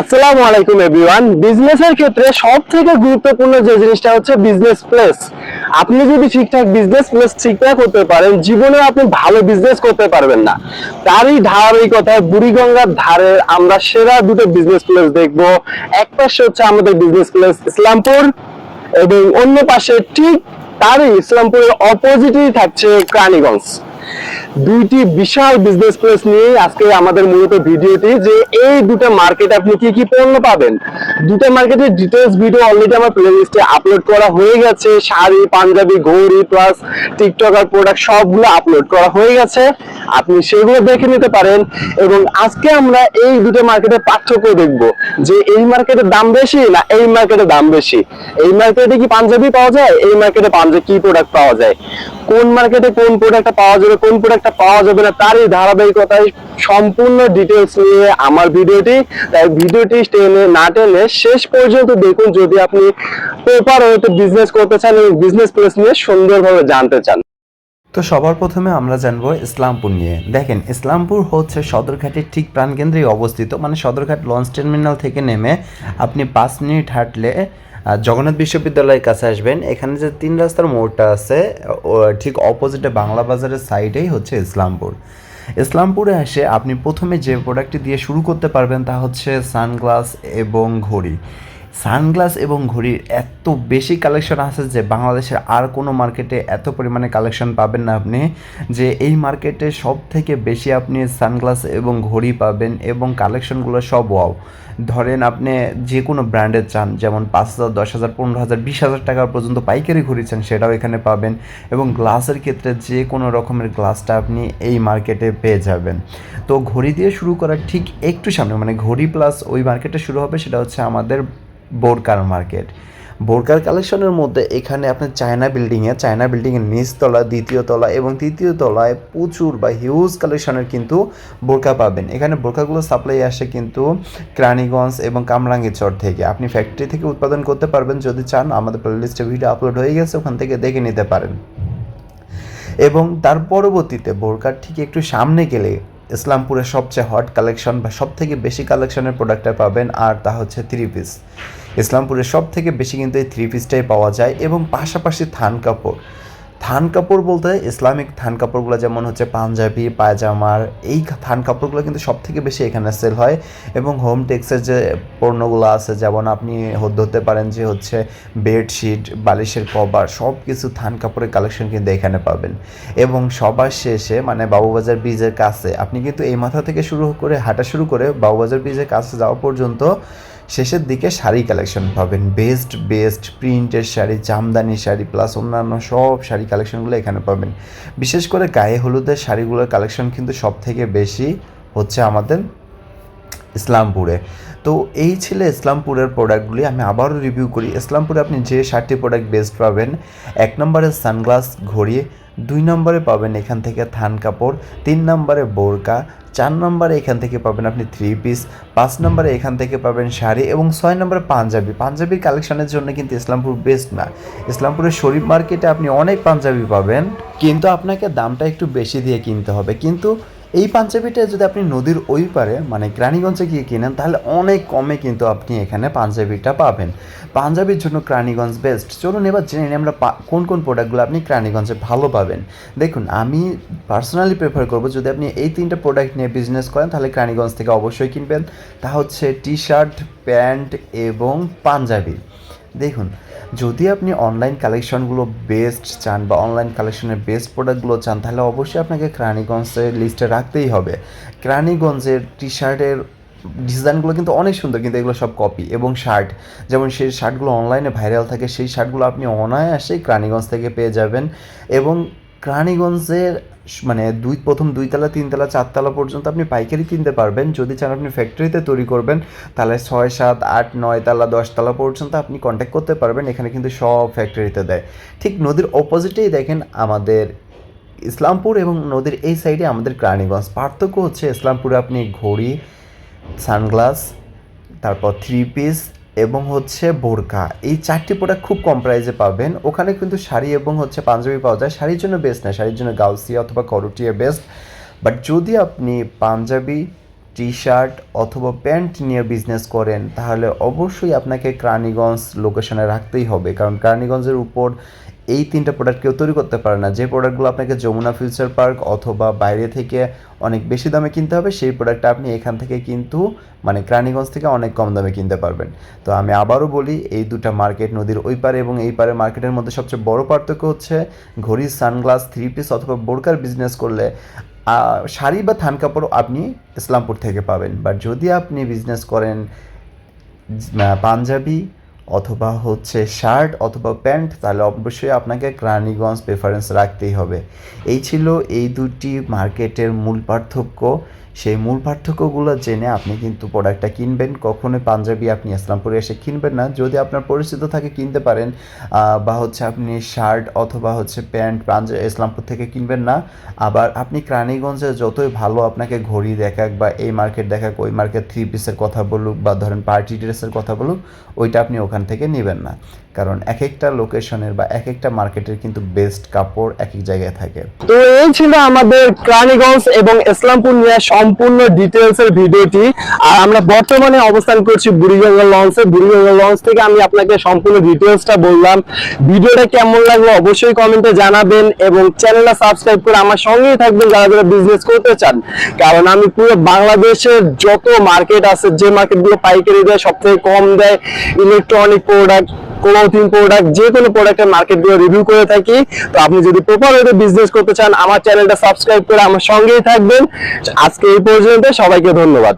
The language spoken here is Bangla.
আসসালামু আলাইকুম এভরিওয়ান বিজনেসের ক্ষেত্রে গুরুত্বপূর্ণ যে জিনিসটা হচ্ছে বিজনেস প্লেস আপনি যদি ঠিকঠাক বিজনেস প্লেস ঠিকঠাক করতে পারেন জীবনে আপনি ভালো বিজনেস করতে পারবেন না। তারই ধারাবাহিকতায় বুড়িগঙ্গার ধারে আমরা সেরা দুটো বিজনেস প্লেস দেখব। এক পাশে হচ্ছে আমাদের বিজনেস প্লেস ইসলামপুর এবং অন্য পাশে ঠিক তারই ইসলামপুরের অপোজিটেই থাকছে ক্রানীগঞ্জ। দুইটি বিশাল বিজনেস প্লেস নিয়ে আজকে আমাদের মূলত ভিডিওটি যে এই দুটো মার্কেট আপনি কি কি পণ্য পাবেন? দুটো মার্কেটের ডিটেলস ভিডিও অলরেডি আমার প্লেলিস্টে আপলোড করা হয়ে গেছে। শাড়ি, পাঞ্জাবি, ঘড়ি প্লাস টিকটক আর প্রোডাক্ট সবগুলো আপলোড করা হয়ে গেছে। আপনি সেগুলো দেখে নিতে পারেন এবং আজকে আমরা এই দুটো মার্কেটের পার্থক্য দেখব যে এই মার্কেটের দাম বেশি না এই মার্কেটের দাম বেশি? এই মার্কেটে কি পাঞ্জাবি পাওয়া যায়? এই মার্কেটে পাঞ্জাবি কি প্রোডাক্ট পাওয়া যায়? কোন মার্কেটে কোন প্রোডাক্টটা পাওয়া যাবে, কোন প্রোডাক্টটা পাওয়া যাবে না তারই ধারাবাহিকতায় সম্পূর্ণ ডিটেলস নিয়ে আমার ভিডিওটি। তাই ভিডিওটি টেনে না টেনে শেষ পর্যন্ত দেখুন, যদি আপনি প্রপার ওয়েতে বিজনেস করতে চান এবং বিজনেস প্লেস নিয়ে সুন্দরভাবে জানতে চান। তো সবার প্রথমে আমরা জানব ইসলামপুর নিয়ে। দেখেন, ইসলামপুর হচ্ছে সদরঘাটের ঠিক প্রাণকেন্দ্রে অবস্থিত। মানে সদরঘাট লঞ্চ টার্মিনাল থেকে নেমে আপনি পাঁচ মিনিট হাঁটলে জগন্নাথ বিশ্ববিদ্যালয়ের কাছে আসবেন। এখানে যে তিন রাস্তার মোড়টা আছে ঠিক অপোজিটে বাংলা বাজারের সাইডেই হচ্ছে ইসলামপুর। ইসলামপুরে এসে আপনি প্রথমে যে প্রোডাক্টটি দিয়ে শুরু করতে পারবেন তা হচ্ছে সানগ্লাস এবং ঘড়ি। সানগ্লাস এবং ঘড়ির এত বেশি কালেকশন আছে যে বাংলাদেশের আর কোনো মার্কেটে এত পরিমাণে কালেকশন পাবেন না আপনি, যে এই মার্কেটে সব থেকে বেশি আপনি সানগ্লাস এবং ঘড়ি পাবেন এবং কালেকশনগুলো সব ওয়াও ধরেন আপনি যে কোনো ব্র্যান্ডের চান, যেমন পাঁচ হাজার, দশ হাজার, পনেরো হাজার, বিশ হাজার টাকা পর্যন্ত পাইকারি ঘড়ি চান, সেটাও এখানে পাবেন এবং গ্লাসের ক্ষেত্রে যে কোনো রকমের গ্লাসটা আপনি এই মার্কেটে পেয়ে যাবেন। তো ঘড়ি দিয়ে শুরু করার ঠিক একটু সামনে মানে ঘড়ি প্লাস ওই মার্কেটে শুরু হবে, সেটা হচ্ছে আমাদের বোরকার মার্কেট। বোরকার কালেকশনের মধ্যে এখানে আপনার চায়না বিল্ডিংয়ে চায়না বিল্ডিংয়ের নিচতলা দ্বিতীয় তলা এবং তৃতীয় তলায় প্রচুর বা হিউজ কালেকশনের কিন্তু বোরকা পাবেন। এখানে বোরকাগুলো সাপ্লাই আসে কিন্তু ক্রানীগঞ্জ এবং কামরাঙ্গীরচর থেকে। আপনি ফ্যাক্টরি থেকে উৎপাদন করতে পারবেন যদি চান। আমাদের প্লেলিস্টে ভিডিও আপলোড হয়ে গেছে, ওখান থেকে দেখে নিতে পারেন। এবং তার পরবর্তীতে বোরকার ঠিক একটু সামনে গেলে ইসলামপুরের সবচেয়ে হট কালেকশন বা সব থেকে বেশি কালেকশনের প্রোডাক্টটা পাবেন আর তা হচ্ছে থ্রি পিস ইসলামপুরের সব থেকে বেশি কিন্তু এই থ্রি পিসটাই পাওয়া যায় এবং পাশাপাশি থান কাপড়। থান কাপড় বলতে ইসলামিক থান কাপড়গুলো যেমন হচ্ছে পাঞ্জাবি, পায়জামার, এই থান কাপড়গুলো কিন্তু সব থেকে বেশি এখানে সেল হয় এবং হোম টেক্সের যে পণ্যগুলো আছে, যেমন আপনি ধরতে পারেন যে হচ্ছে বেডশিট বালিশের কভার সব কিছু থান কাপড়ের কালেকশন কিন্তু এখানে পাবেন। এবং সবার শেষে মানে বাবুবাজার ব্রিজের কাছে, আপনি কিন্তু এই মাথা থেকে শুরু করে, হাঁটা শুরু করে বাবুবাজার ব্রিজের কাছে যাওয়া পর্যন্ত শেষের দিকে শাড়ি কালেকশন পাবেন। বেস্ট বেস্ট প্রিন্টের শাড়ি, জামদানি শাড়ি প্লাস অন্যান্য সব শাড়ি কালেকশনগুলো এখানে পাবেন। বিশেষ করে গায়ে হলুদের শাড়িগুলোর কালেকশন কিন্তু সব থেকে বেশি হচ্ছে আমাদের ইসলামপুরে। তো এই ছিল ইসলামপুরের প্রোডাক্টগুলি আমি আবারও রিভিউ করি। ইসলামপুরে আপনি যে ষাটটি প্রোডাক্ট বেস্ট পাবেন, এক নম্বরে সানগ্লাস ঘড়ি, দুই নম্বরে পাবেন এখান থেকে থান কাপড়, তিন নম্বরে বোরকা, চার নম্বরে এখান থেকে পাবেন আপনি থ্রি পিস পাঁচ নম্বরে এখান থেকে পাবেন শাড়ি এবং ছয় নম্বরে পাঞ্জাবি। পাঞ্জাবির কালেকশনের জন্য কিন্তু ইসলামপুর বেস্ট না। ইসলামপুরের শরীফ মার্কেটে আপনি অনেক পাঞ্জাবি পাবেন, কিন্তু আপনাকে দামটা একটু বেশি দিয়ে কিনতে হবে। কিন্তু এই পাঞ্জাবিটা যদি আপনি নদীর ওই পারে মানে ক্রানীগঞ্জে গিয়ে কিনেন, তাহলে অনেক কমে কিন্তু আপনি এখানে পাঞ্জাবিটা পাবেন। পাঞ্জাবির জন্য ক্রানীগঞ্জ বেস্ট চলুন এবার জেনে নিই আমরা কোন কোন প্রোডাক্টগুলো আপনি ক্রানীগঞ্জে ভালো পাবেন। দেখুন, আমি পার্সোনালি প্রেফার করব যদি আপনি এই তিনটা প্রোডাক্ট নিয়ে বিজনেস করেন, তাহলে ক্রানীগঞ্জ থেকে অবশ্যই কিনবেন। তা হচ্ছে টি শার্ট প্যান্ট এবং পাঞ্জাবি। দেখুন, যদি আপনি অনলাইন কালেকশনগুলো বেস্ট চান বা অনলাইন কালেকশনের বেস্ট প্রোডাক্টগুলো চান, তাহলে অবশ্যই আপনাকে ক্রানীগঞ্জের লিস্টে রাখতেই হবে। ক্রানীগঞ্জের টি শার্টের ডিজাইনগুলো কিন্তু অনেক সুন্দর, কিন্তু এগুলো সব কপি এবং শার্ট যেমন সেই শার্টগুলো অনলাইনে ভাইরাল থাকে, সেই শার্টগুলো আপনি অনায়াসেই ক্রানীগঞ্জ থেকে পেয়ে যাবেন এবং ক্রানীগঞ্জের মানে দুই প্রথম দুইতলা, তিনতলা, চারতলা পর্যন্ত আপনি পাইকারি কিনতে পারবেন। যদি চান আপনি ফ্যাক্টরিতে তৈরি করবেন, তাহলে ছয়, সাত, আট নয় তালা দশতলা পর্যন্ত আপনি কন্ট্যাক্ট করতে পারবেন। এখানে কিন্তু সব ফ্যাক্টরিতে দেয়। ঠিক নদীর অপোজিটেই দেখেন আমাদের ইসলামপুর এবং নদীর এই সাইডে আমাদের ক্রানীগঞ্জ। পার্থক্য হচ্ছে ইসলামপুরে আপনি ঘড়ি, সানগ্লাস, তারপর থ্রি পিস এবং হচ্ছে বোরকা। এই চারটি প্রোডাক্ট খুব কম প্রাইসে পাবেন। ওখানে কিন্তু শাড়ি এবং হচ্ছে পাঞ্জাবি পাওয়া যায়। শাড়ির জন্য বেস্ট না, শাড়ির জন্য গাউসিয়া অথবা করটিয়া বেস্ট বাট যদি আপনি পাঞ্জাবি টি শার্ট অথবা প্যান্ট নিয়ে বিজনেস করেন, তাহলে অবশ্যই আপনাকে ক্রানিগঞ্জ লোকেশনে রাখতেই হবে। কারণ ক্রানিগঞ্জের উপর এই তিনটা প্রোডাক্ট কেউ তৈরি করতে পারে না। যে প্রোডাক্টগুলো আপনাকে যমুনা ফিউচার পার্ক অথবা বাইরে থেকে অনেক বেশি দামে কিনতে হবে, সেই প্রোডাক্টটা আপনি এখান থেকে কিন্তু মানে ক্রানীগঞ্জ থেকে অনেক কম দামে কিনতে পারবেন। তো আমি আবারও বলি, এই দুটা মার্কেট নদীর ওই পারে এবং এই পারে মার্কেটের মধ্যে সবচেয়ে বড় পার্থক্য হচ্ছে ঘড়ি সানগ্লাস থ্রি পিস অথবা বোরকার বিজনেস করলে শাড়ি বা থান কাপড় আপনি ইসলামপুর থেকে পাবেন। বাট যদি আপনি বিজনেস করেন পাঞ্জাবি অথবা হচ্ছে শার্ট অথবা প্যান্ট, তাহলে অবশ্যই আপনাকে ক্রানিগঞ্জ প্রেফারেন্স রাখতেই হবে। এই ছিল এই দুটি মার্কেটের মূল পার্থক্য। সেই মূল পার্থক্যগুলো জেনে আপনি কিন্তু প্রোডাক্টটা কিনবেন। কখনোই পাঞ্জাবি আপনি ইসলামপুরে এসে কিনবেন না। যদি আপনার পরিচিত থাকে, কিনতে পারেন। বা হচ্ছে আপনি শার্ট অথবা হচ্ছে প্যান্ট পাঞ্জাবি ইসলামপুর থেকে কিনবেন না। আবার আপনি ক্রানীগঞ্জে যতই ভালো আপনাকে ঘড়ি দেখাক বা এই মার্কেট দেখাক, ওই মার্কেট থ্রি পিসের কথা বলুক বা ধরেন পার্টি ড্রেসের কথা বলুক, ওইটা আপনি ওখান থেকে নেবেন না। কারণ এক একটা লোকেশনের বা এক একটা মার্কেটের কিন্তু বেস্ট কাপড় এক এক জায়গায় থাকে। তো এই ছিল আমাদের ক্রানীগঞ্জ এবং ইসলামপুর নিয়ে সম্পূর্ণ ডিটেলস এর ভিডিওটি। আর আমরা বর্তমানে অবস্থান করছি বুড়িগঙ্গা লঞ্চে। বুড়িগঙ্গা লঞ্চ থেকে আমি আপনাকে সম্পূর্ণ ডিটেলসটা বললাম। ভিডিওটা কেমন লাগল অবশ্যই কমেন্টে জানাবেন এবং চ্যানেলটা সাবস্ক্রাইব করে আমার সঙ্গেই থাকবেন যারা যারা বিজনেস করতে চান। কারণ আমি পুরো বাংলাদেশের যত মার্কেট আছে, যে মার্কেটগুলো পাইকারি দেয় সব থেকে কম দেয় ইলেকট্রনিক প্রোডাক্ট ক্লোথিং প্রোডাক্ট যে কোনো প্রোডাক্টের মার্কেটগুলো রিভিউ করে থাকি। তো আপনি যদি প্রপার বিজনেস করতে চান, আমার চ্যানেলটা সাবস্ক্রাইব করে আমার সঙ্গেই থাকবেন। আজকে এই পর্যন্ত, সবাইকে ধন্যবাদ।